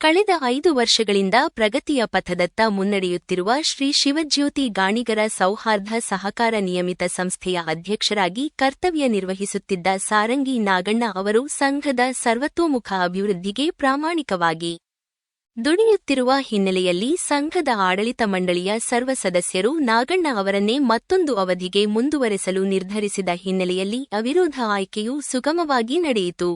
ಕಳೆದ ಐದು ವರ್ಷಗಳಿಂದ ಪ್ರಗತಿಯ ಪಥದತ್ತ ಮುನ್ನಡೆಯುತ್ತಿರುವ ಶ್ರೀ ಶಿವಜ್ಯೋತಿ ಗಾಣಿಗರ ಸೌಹಾರ್ದ ಸಹಕಾರ ನಿಯಮಿತ ಸಂಸ್ಥೆಯ ಅಧ್ಯಕ್ಷರಾಗಿ ಕರ್ತವ್ಯ ನಿರ್ವಹಿಸುತ್ತಿದ್ದ ಸಾರಂಗಿ ನಾಗಣ್ಣ ಅವರು ಸಂಘದ ಸರ್ವತೋಮುಖ ಅಭಿವೃದ್ಧಿಗೆ ಪ್ರಾಮಾಣಿಕವಾಗಿ ದುಡಿಯುತ್ತಿರುವ ಹಿನ್ನೆಲೆಯಲ್ಲಿ ಸಂಘದ ಆಡಳಿತ ಮಂಡಳಿಯ ಸರ್ವ ಸದಸ್ಯರು ನಾಗಣ್ಣ ಅವರನ್ನೇ ಮತ್ತೊಂದು ಅವಧಿಗೆ ಮುಂದುವರೆಸಲು ನಿರ್ಧರಿಸಿದ ಹಿನ್ನೆಲೆಯಲ್ಲಿ ಅವಿರೋಧ ಆಯ್ಕೆಯು ಸುಗಮವಾಗಿ ನಡೆಯಿತು.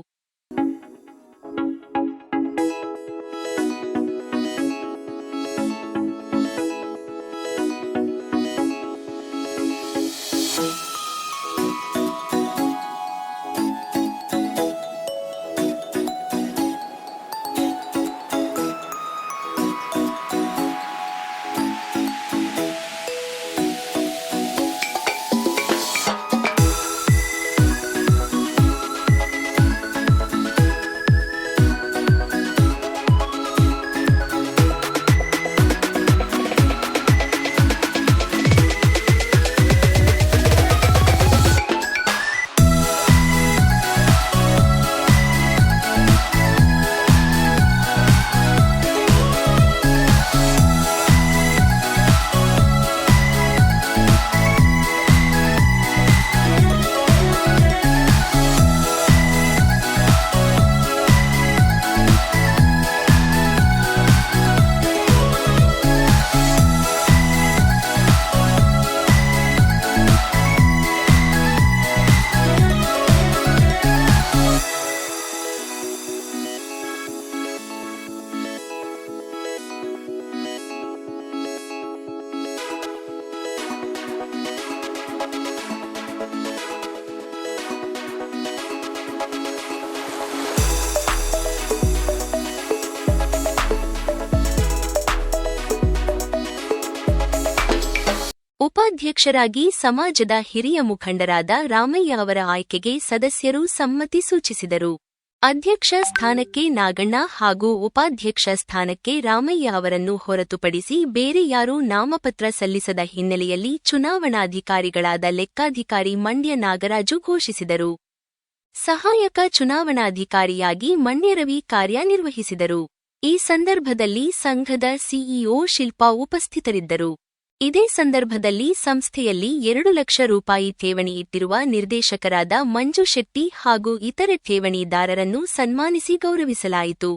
ಉಪಾಧ್ಯಕ್ಷರಾಗಿ ಸಮಾಜದ ಹಿರಿಯ ಮುಖಂಡರಾದ ರಾಮಯ್ಯ ಅವರ ಆಯ್ಕೆಗೆ ಸದಸ್ಯರು ಸಮ್ಮತಿ ಸೂಚಿಸಿದರು. ಅಧ್ಯಕ್ಷ ಸ್ಥಾನಕ್ಕೆ ನಾಗಣ್ಣ ಹಾಗೂ ಉಪಾಧ್ಯಕ್ಷ ಸ್ಥಾನಕ್ಕೆ ರಾಮಯ್ಯ ಅವರನ್ನು ಹೊರತುಪಡಿಸಿ ಬೇರೆ ಯಾರೂ ನಾಮಪತ್ರ ಸಲ್ಲಿಸದ ಹಿನ್ನೆಲೆಯಲ್ಲಿ ಚುನಾವಣಾಧಿಕಾರಿಗಳಾದ ಲೆಕ್ಕಾಧಿಕಾರಿ ಮಂಡ್ಯ ನಾಗರಾಜು ಘೋಷಿಸಿದರು. ಸಹಾಯಕ ಚುನಾವಣಾಧಿಕಾರಿಯಾಗಿ ಮಣ್ಯರವಿ ಕಾರ್ಯನಿರ್ವಹಿಸಿದರು. ಈ ಸಂದರ್ಭದಲ್ಲಿ ಸಂಘದ ಸಿಇಒ ಶಿಲ್ಪಾ ಉಪಸ್ಥಿತರಿದ್ದರು. ಇದೇ ಸಂದರ್ಭದಲ್ಲಿ ಸಂಸ್ಥೆಯಲ್ಲಿ ಎರಡು ಲಕ್ಷ ರೂಪಾಯಿ ಠೇವಣಿ ಇಟ್ಟಿರುವ ನಿರ್ದೇಶಕರಾದ ಮಂಜು ಶೆಟ್ಟಿ ಹಾಗೂ ಇತರೆ ಠೇವಣಿದಾರರನ್ನು ಸನ್ಮಾನಿಸಿ ಗೌರವಿಸಲಾಯಿತು.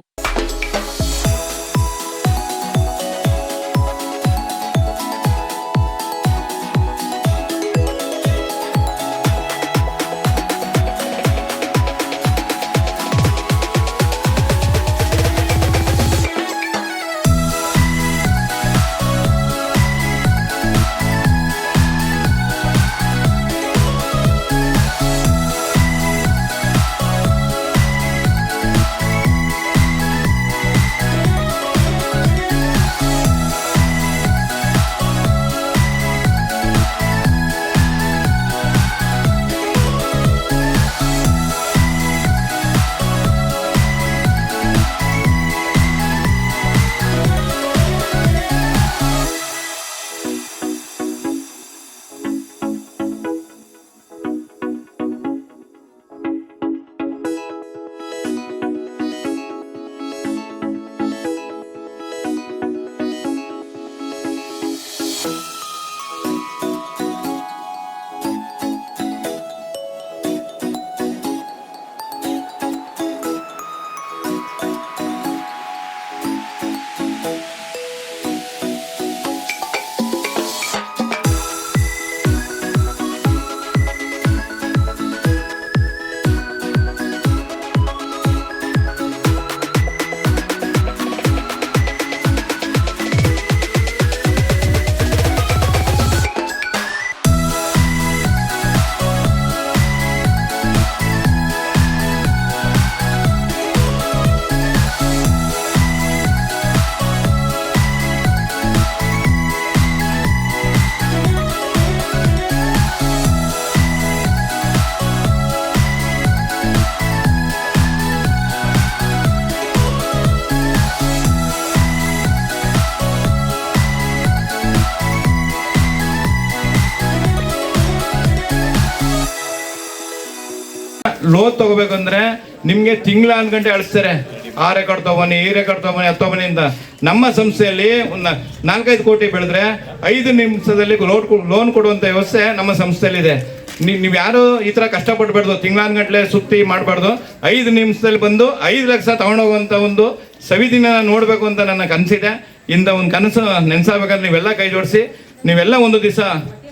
ಲೋನ್ ತಗೋಬೇಕಂದ್ರೆ ನಿಮ್ಗೆ ತಿಂಗಳ ಗಂಟೆ ಅಳಿಸ್ತಾರೆ. ಆ ರೆಕಾರ್ಡ್ ತಗೊಬನ್ನಿ, ಈ ರೆಕಾರ್ಡ್ ತಗೊಬನ್ನಿ, ಅದು ಅಂತ. ನಮ್ಮ ಸಂಸ್ಥೆಯಲ್ಲಿ ಒಂದು ನಾಲ್ಕೈದು ಕೋಟಿ ಬೆಳೆದ್ರೆ ಐದು ನಿಮಿಷದಲ್ಲಿ ಲೋನ್ ಲೋನ್ ಕೊಡುವಂತ ವ್ಯವಸ್ಥೆ ನಮ್ಮ ಸಂಸ್ಥೆಯಲ್ಲಿದೆ. ನೀವು ನೀವು ಯಾರು ಈ ಥರ ಕಷ್ಟಪಡಬಾರ್ದು ತಿಂಗಳಾನ್ಗಟ್ಲೆ ಸುತ್ತಿ ಮಾಡಬಾರ್ದು, ಐದು ನಿಮಿಷದಲ್ಲಿ ಬಂದು ಐದು ಲಕ್ಷ ತಗೊಂಡೋಗುವಂಥ ಒಂದು ಸವಿದಿನ ನೋಡಬೇಕು ಅಂತ ನನ್ನ ಕನಸಿದೆ. ಇಂದ ಒಂದು ಕನಸು ನೆನೆಸಬೇಕಾದ್ರೆ ನೀವೆಲ್ಲ ಕೈ ಜೋಡಿಸಿ, ನೀವೆಲ್ಲ ಒಂದು ದಿವಸ,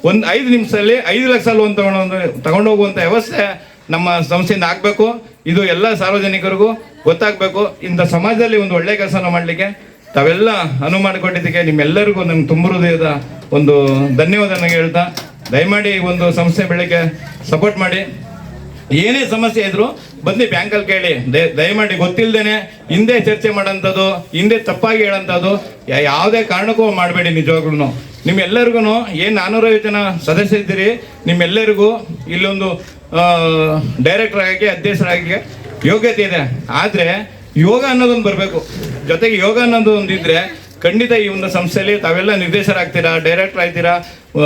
ಒಂದು ಐದು ನಿಮಿಷದಲ್ಲಿ ಐದು ಲಕ್ಷ ಲೋನ್ ತಗೊಂಡು ತಗೊಂಡೋಗುವಂಥ ವ್ಯವಸ್ಥೆ ನಮ್ಮ ಸಂಸ್ಥೆಯಿಂದ ಆಗಬೇಕು. ಇದು ಎಲ್ಲ ಸಾರ್ವಜನಿಕರಿಗೂ ಗೊತ್ತಾಗಬೇಕು. ಇಂಥ ಸಮಾಜದಲ್ಲಿ ಒಂದು ಒಳ್ಳೆ ಕೆಲಸನ ಮಾಡಲಿಕ್ಕೆ ತಾವೆಲ್ಲ ಅನುವು ಮಾಡಿಕೊಟ್ಟಿದ್ದಕ್ಕೆ ನಿಮ್ಮೆಲ್ಲರಿಗೂ ನನ್ನ ತುಂಬ ಹೃದಯದ ಒಂದು ಧನ್ಯವಾದನ ಹೇಳ್ತಾ, ದಯಮಾಡಿ ಒಂದು ಸಂಸ್ಥೆ ಬೆಳಗ್ಗೆ ಸಪೋರ್ಟ್ ಮಾಡಿ. ಏನೇ ಸಮಸ್ಯೆ ಇದ್ರು ಬಂದು ಬ್ಯಾಂಕಲ್ಲಿ ಕೇಳಿ. ದಯ- ದಯಮಾಡಿ ಗೊತ್ತಿಲ್ಲದೇನೆ ಹಿಂದೆ ಚರ್ಚೆ ಮಾಡೋಂಥದ್ದು, ಹಿಂದೆ ತಪ್ಪಾಗಿ ಹೇಳೋಂಥದ್ದು ಯಾವುದೇ ಕಾರಣಕ್ಕೂ ಮಾಡಬೇಡಿ ನಿಜವಾಗ್ಲೂ ನಿಮ್ಮೆಲ್ಲರಿಗೂ ಏನು ನಾನ್ನೂರೈವತ್ತು ಜನ ಸದಸ್ಯ ಇದ್ದೀರಿ ನಿಮ್ಮೆಲ್ಲರಿಗೂ ಇಲ್ಲೊಂದು ಡೈರೆಕ್ಟರ್ ಆಗಿ, ಅಧ್ಯಕ್ಷರಾಗಿ ಯೋಗ್ಯತೆ ಇದೆ. ಆದರೆ ಯೋಗ ಅನ್ನೋದೊಂದು ಬರಬೇಕು. ಜೊತೆಗೆ ಯೋಗ ಅನ್ನೋದು ಒಂದು ಇದ್ರೆ ಖಂಡಿತ ಈ ಒಂದು ಸಂಸ್ಥೆಯಲ್ಲಿ ತಾವೆಲ್ಲ ನಿರ್ದೇಶಕರಾಗ್ತೀರಾ ಡೈರೆಕ್ಟರ್ ಆಗ್ತೀರಾ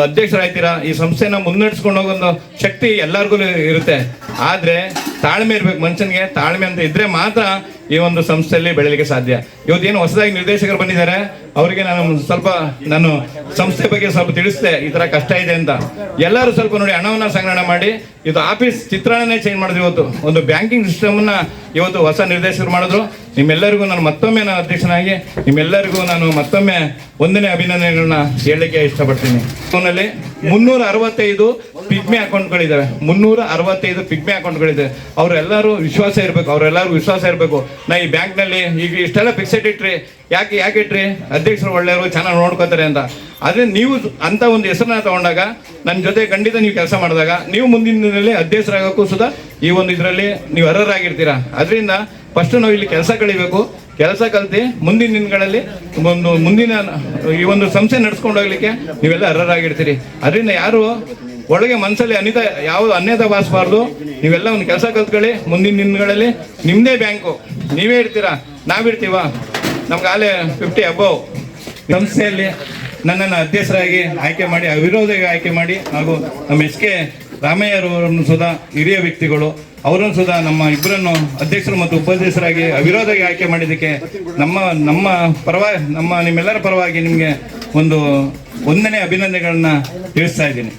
ಅಧ್ಯಕ್ಷರಾಗ್ತೀರಾ ಈ ಸಂಸ್ಥೆನ ಮುನ್ನಡೆಸ್ಕೊಂಡು ಹೋಗೋ ಶಕ್ತಿ ಎಲ್ಲರಿಗೂ ಇರುತ್ತೆ. ಆದರೆ ತಾಳ್ಮೆ ಇರಬೇಕು ಮನುಷ್ಯನಿಗೆ. ತಾಳ್ಮೆ ಅಂತ ಇದ್ರೆ ಮಾತ್ರ ಈ ಒಂದು ಸಂಸ್ಥೆಯಲ್ಲಿ ಬೆಳಲಿಕ್ಕೆ ಸಾಧ್ಯ. ಇವತ್ತೇನು ಹೊಸದಾಗಿ ನಿರ್ದೇಶಕರು ಬಂದಿದ್ದಾರೆ, ಅವರಿಗೆ ನಾನು ಸ್ವಲ್ಪ ನಾನು ಸಂಸ್ಥೆ ಬಗ್ಗೆ ಸ್ವಲ್ಪ ತಿಳಿಸಿದೆ. ಈ ತರ ಕಷ್ಟ ಇದೆ ಅಂತ. ಎಲ್ಲರೂ ಸ್ವಲ್ಪ ನೋಡಿ ಹಣವನ್ನ ಸಂಗ್ರಹಣ ಮಾಡಿ. ಇದು ಆಫೀಸ್ ಚಿತ್ರಣನೇ ಚೇಂಜ್ ಮಾಡಿದ್ರು ಇವತ್ತು. ಒಂದು ಬ್ಯಾಂಕಿಂಗ್ ಸಿಸ್ಟಮ್ನ ಇವತ್ತು ಹೊಸ ನಿರ್ದೇಶಕರು ಮಾಡಿದ್ರು. ನಿಮ್ಮೆಲ್ಲರಿಗೂ ನಾನು ಮತ್ತೊಮ್ಮೆ ನಾನು ಅಧ್ಯಕ್ಷನಾಗಿ, ನಿಮ್ಮೆಲ್ಲರಿಗೂ ನಾನು ಮತ್ತೊಮ್ಮೆ ಒಂದನೇ ಅಭಿನಂದನೆಗಳನ್ನ ಹೇಳಲಿಕ್ಕೆ ಇಷ್ಟಪಡ್ತೀನಿ. ಮುನ್ನೂರ ಅರವತ್ತೈದು ಪಿಗ್ಮೆ ಅಕೌಂಟ್ಗಳಿದ್ದಾವೆ ಮುನ್ನೂರ ಅರವತ್ತೈದು ಪಿಗ್ಮೆ ಅಕೌಂಟ್ಗಳಿದೆ ಅವರೆಲ್ಲರೂ ವಿಶ್ವಾಸ ಇರಬೇಕು ಅವರೆಲ್ಲರೂ ವಿಶ್ವಾಸ ಇರಬೇಕು. ನಾ ಈ ಬ್ಯಾಂಕ್ನಲ್ಲಿ ಈಗ ಇಷ್ಟೆಲ್ಲ ಫಿಕ್ಸೆಡ್ ಇಟ್ರಿ, ಯಾಕೆ ಯಾಕೆ ಇಟ್ರಿ? ಅಧ್ಯಕ್ಷರು ಒಳ್ಳೆಯವರು ಚೆನ್ನಾಗಿ ನೋಡ್ಕೋತಾರೆ ಅಂತ. ಆದರೆ ನೀವು ಅಂತ ಒಂದು ಹೆಸರನ್ನ ತಗೊಂಡಾಗ ನನ್ನ ಜೊತೆ ಖಂಡಿತ ನೀವು ಕೆಲಸ ಮಾಡಿದಾಗ, ನೀವು ಮುಂದಿನ ದಿನದಲ್ಲಿ ಅಧ್ಯಕ್ಷರಾಗೋಕ್ಕೂ ಸುಧಾ ಈ ಒಂದು ಇದರಲ್ಲಿ ನೀವು ಅರ್ಹರಾಗಿರ್ತೀರಾ? ಅದರಿಂದ ಫಸ್ಟ್ ನಾವು ಇಲ್ಲಿ ಕೆಲಸ ಕಳಿಬೇಕು ಕೆಲಸ ಕಲ್ತು ಮುಂದಿನ ದಿನಗಳಲ್ಲಿ ಒಂದು ಮುಂದಿನ ಈ ಒಂದು ಸಂಸ್ಥೆ ನಡ್ಸ್ಕೊಂಡು ಹೋಗ್ಲಿಕ್ಕೆ ನೀವೆಲ್ಲ ಅರ್ಹರಾಗಿರ್ತೀರಿ. ಅದರಿಂದ ಯಾರು ಒಳಗೆ ಮನಸ್ಸಲ್ಲಿ ಅನಿತ ಯಾವ ಅನ್ಯತ ಬಾರಿಸಬಾರ್ದು. ನೀವೆಲ್ಲ ಒಂದು ಕೆಲಸ ಕಲ್ತ್ಕೊಳ್ಳಿ. ಮುಂದಿನ ದಿನಗಳಲ್ಲಿ ನಿಮ್ಮದೇ ಬ್ಯಾಂಕು. ನೀವೇ ಇರ್ತೀರಾ? ನಾವಿರ್ತೀವ ನಮ್ಗೆ ಆಲೇ ಫಿಫ್ಟಿ ಅಬೌವ್ ಸಂಸ್ಥೆಯಲ್ಲಿ ನನ್ನನ್ನು ಅಧ್ಯಕ್ಷರಾಗಿ ಆಯ್ಕೆ ಮಾಡಿ ಅವಿರೋಧಿಗೆ ಆಯ್ಕೆ ಮಾಡಿ ಹಾಗೂ ನಮ್ಮ ಎಸ್ ಕೆ ರಾಮಯ್ಯರವರನ್ನು ಸುಧಾ ಹಿರಿಯ ವ್ಯಕ್ತಿಗಳು, ಅವರನ್ನು ಸುದ ನಮ್ಮ ಇಬ್ಬರನ್ನು ಅಧ್ಯಕ್ಷರು ಮತ್ತು ಉಪಾಧ್ಯಕ್ಷರಾಗಿ ಅವಿರೋಧವಾಗಿ ಆಯ್ಕೆ ಮಾಡಿದ್ದಕ್ಕೆ ನಮ್ಮ ನಮ್ಮ ಪರವಾಗಿ ನಮ್ಮ ನಿಮ್ಮೆಲ್ಲರ ಪರವಾಗಿ ನಿಮಗೆ ಒಂದು ಒಂದನೇ ಅಭಿನಂದನೆಗಳನ್ನ ತಿಳಿಸ್ತಾ ಇದ್ದೀನಿ.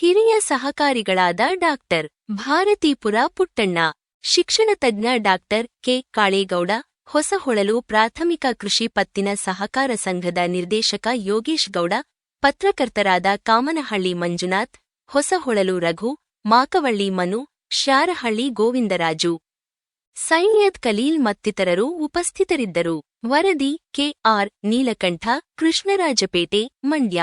ಹಿರಿಯ ಸಹಕಾರಿಗಳಾದ ಡಾಕ್ಟರ್ ಭಾರತೀಪುರ ಪುಟ್ಟಣ್ಣ, ಶಿಕ್ಷಣ ತಜ್ಞ ಡಾಕ್ಟರ್ ಕೆ ಕಾಳೇಗೌಡ, ಹೊಸಹೊಳಲು ಪ್ರಾಥಮಿಕ ಕೃಷಿ ಪತ್ತಿನ ಸಹಕಾರ ಸಂಘದ ನಿರ್ದೇಶಕ ಯೋಗೇಶ್ ಗೌಡ, ಪತ್ರಕರ್ತರಾದ ಕಾಮನಹಳ್ಳಿ ಮಂಜುನಾಥ್, ಹೊಸಹೊಳಲು ರಘು, ಮಾಕವಳ್ಳಿ ಮನು, ಶಾರಹಳ್ಳಿ ಗೋವಿಂದರಾಜು. ಸೈಯದ್ ಕಲೀಲ್ ಮತ್ತಿತರರು ಉಪಸ್ಥಿತರಿದ್ದರು. ವರದಿ ಕೆಆರ್ ನೀಲಕಂಠ, ಕೃಷ್ಣರಾಜಪೇಟೆ, ಮಂಡ್ಯ.